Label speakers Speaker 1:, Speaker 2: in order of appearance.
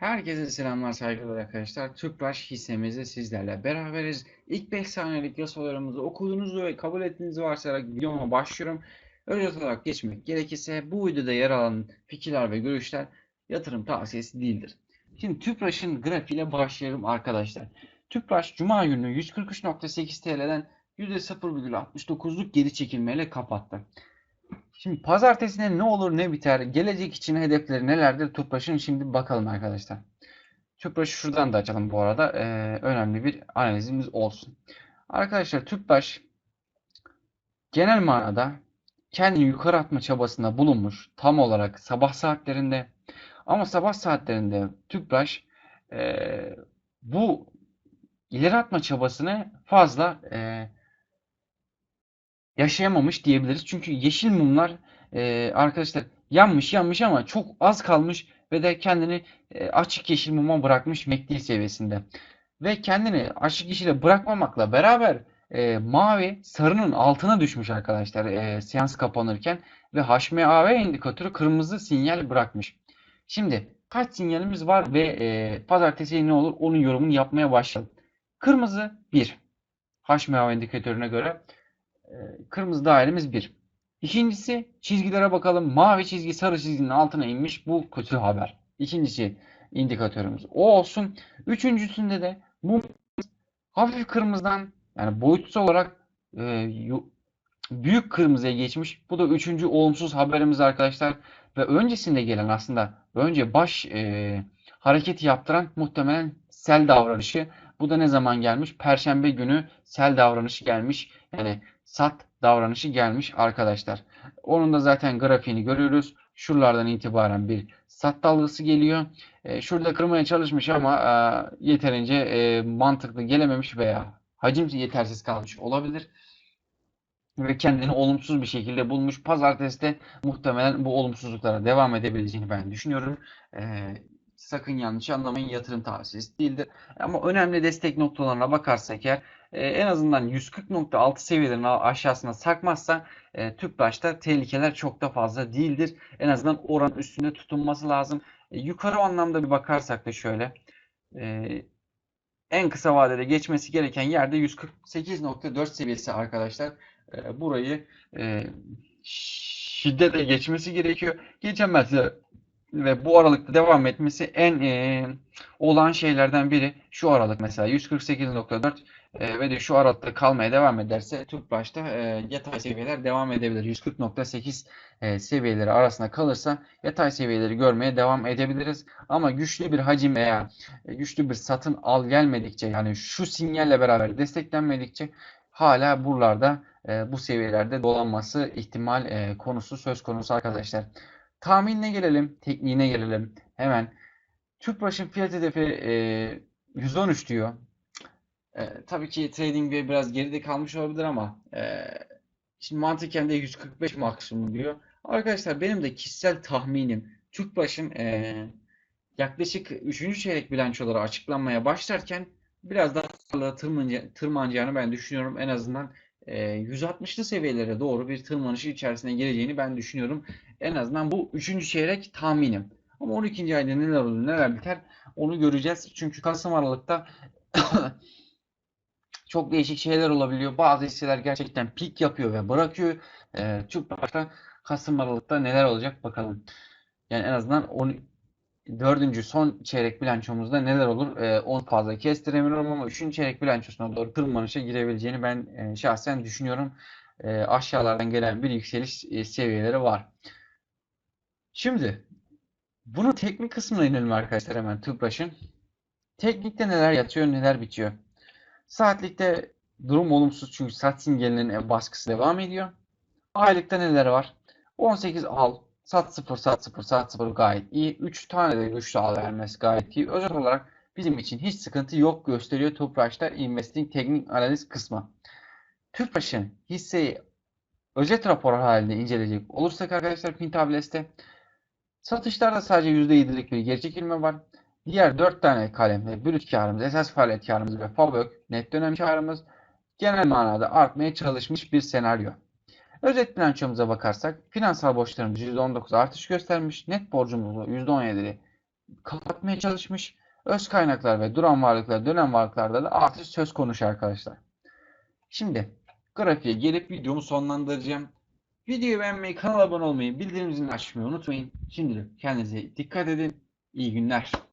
Speaker 1: Herkese selamlar saygılar arkadaşlar. Tüpraş hissemizde sizlerle beraberiz. İlk 5 saniyelik yasalarımızı okuduğunuzu ve kabul ettiğinizi varsayarak videoma başlıyorum. Özet olarak geçmek gerekirse bu videoda yer alan fikirler ve görüşler yatırım tavsiyesi değildir. Şimdi Tüpraş'ın grafiğiyle başlayalım arkadaşlar. Tüpraş Cuma günü 143.8 TL'den %0,69'luk geri çekilmeyle kapattı. Şimdi pazartesine ne olur ne biter, gelecek için hedefleri nelerdir Tüpraş'ın şimdi bakalım arkadaşlar. Tüpraş'ı şuradan da açalım bu arada. Ee, önemli bir analizimiz olsun. Arkadaşlar Tüpraş genel manada kendini yukarı atma çabasında bulunmuş tam olarak sabah saatlerinde. Ama sabah saatlerinde Tüpraş e, bu ileri atma çabasını fazla e, yaşayamamış diyebiliriz. Çünkü yeşil mumlar e, arkadaşlar yanmış yanmış ama çok az kalmış ve de kendini e, açık yeşil muma bırakmış MACD seviyesinde. Ve kendini açık yeşile bırakmamakla beraber e, mavi sarının altına düşmüş arkadaşlar e, seans kapanırken ve HMAV indikatörü kırmızı sinyal bırakmış. Şimdi kaç sinyalimiz var ve e, pazartesi ne olur onun yorumunu yapmaya başlayalım. Kırmızı 1 HMAV indikatörüne göre kırmızı dairemiz 1. İkincisi çizgilere bakalım. Mavi çizgi sarı çizginin altına inmiş. Bu kötü haber. İkincisi indikatörümüz. O olsun. Üçüncüsünde de bu hafif kırmızıdan yani boyutsal olarak e, büyük kırmızıya geçmiş. Bu da üçüncü olumsuz haberimiz arkadaşlar. Ve öncesinde gelen aslında önce baş e, hareketi yaptıran muhtemelen sel davranışı. Bu da ne zaman gelmiş? Perşembe günü sel davranışı gelmiş. Yani sat davranışı gelmiş arkadaşlar. Onun da zaten grafiğini görüyoruz. Şuralardan itibaren bir sat dalgası geliyor. E, şurada kırmaya çalışmış ama e, yeterince e, mantıklı gelememiş veya hacim yetersiz kalmış olabilir. Ve kendini olumsuz bir şekilde bulmuş. Pazartesi de muhtemelen bu olumsuzluklara devam edebileceğini ben düşünüyorum. Sakın yanlış anlamayın yatırım tavsiyesi değildir. Ama önemli destek noktalarına bakarsak eğer e, en azından 140.6 seviyelerin aşağısına sarkmazsa e, Tüpraş'ta tehlikeler çok da fazla değildir. En azından oran üstünde tutunması lazım. E, yukarı anlamda bir bakarsak da şöyle e, en kısa vadede geçmesi gereken yerde 148.4 seviyesi arkadaşlar. E, burayı e, şiddetle geçmesi gerekiyor. Geçemezse ve bu aralıkta devam etmesi en e, olan şeylerden biri şu aralık mesela 148.4 e, ve de şu aralıkta kalmaya devam ederse Tüpraş'ta e, yatay seviyeler devam edebilir. 140.8 e, seviyeleri arasında kalırsa yatay seviyeleri görmeye devam edebiliriz. Ama güçlü bir hacim veya e, güçlü bir satın al gelmedikçe yani şu sinyalle beraber desteklenmedikçe hala buralarda e, bu seviyelerde dolanması ihtimal e, konusu söz konusu arkadaşlar. Tahminine gelelim, tekniğine gelelim. Hemen Tüpraş'ın fiyat hedefi e, 113 diyor. E, tabii ki trading bir biraz geride kalmış olabilir ama e, şimdi mantıken de 145 maksimum diyor. Arkadaşlar benim de kişisel tahminim Tüpraş'ın e, yaklaşık 3. çeyrek bilançoları açıklanmaya başlarken biraz daha tırmanacağını ben düşünüyorum. En azından 160'lı seviyelere doğru bir tırmanışı içerisine gireceğini ben düşünüyorum. En azından bu 3. çeyrek tahminim. Ama 12. ayda neler olur neler biter onu göreceğiz. Çünkü Kasım Aralık'ta çok değişik şeyler olabiliyor. Bazı hisseler gerçekten pik yapıyor ve bırakıyor. E, çok başta Kasım Aralık'ta neler olacak bakalım. Yani en azından 10, dördüncü son çeyrek bilançomuzda neler olur e, onu fazla kestiremiyorum ama üçüncü çeyrek bilançosuna doğru tırmanışa girebileceğini ben e, şahsen düşünüyorum. E, aşağılardan gelen bir yükseliş e, seviyeleri var. Şimdi bunun teknik kısmına inelim arkadaşlar hemen Tüpraş'ın. Teknikte neler yatıyor neler bitiyor. Saatlikte durum olumsuz çünkü sat sinyalinin baskısı devam ediyor. Aylıkta neler var? 18 al, sat 0, sat 0, sat 0 gayet iyi. 3 tane de güçlü al vermesi gayet iyi. Özel olarak bizim için hiç sıkıntı yok gösteriyor Tüpraş'ta Investing Teknik Analiz kısmı. Tüpraş'ın hisseyi özet rapor halinde inceleyecek olursak arkadaşlar Pintables'te satışlarda sadece %7'lik bir geri çekilme var. Diğer 4 tane kalemde brüt karımız, esas faaliyet karımız ve FAVÖK net dönem karımız genel manada artmaya çalışmış bir senaryo. Özet bilançomuza bakarsak finansal borçlarımız %19 artış göstermiş. Net borcumuz %17 kapatmaya çalışmış. Öz kaynaklar ve duran varlıklar, dönem varlıklarda da artış söz konusu arkadaşlar. Şimdi grafiğe gelip videomu sonlandıracağım. Videoyu beğenmeyi, kanala abone olmayı, bildirim açmayı unutmayın. Şimdilik kendinize dikkat edin. İyi günler.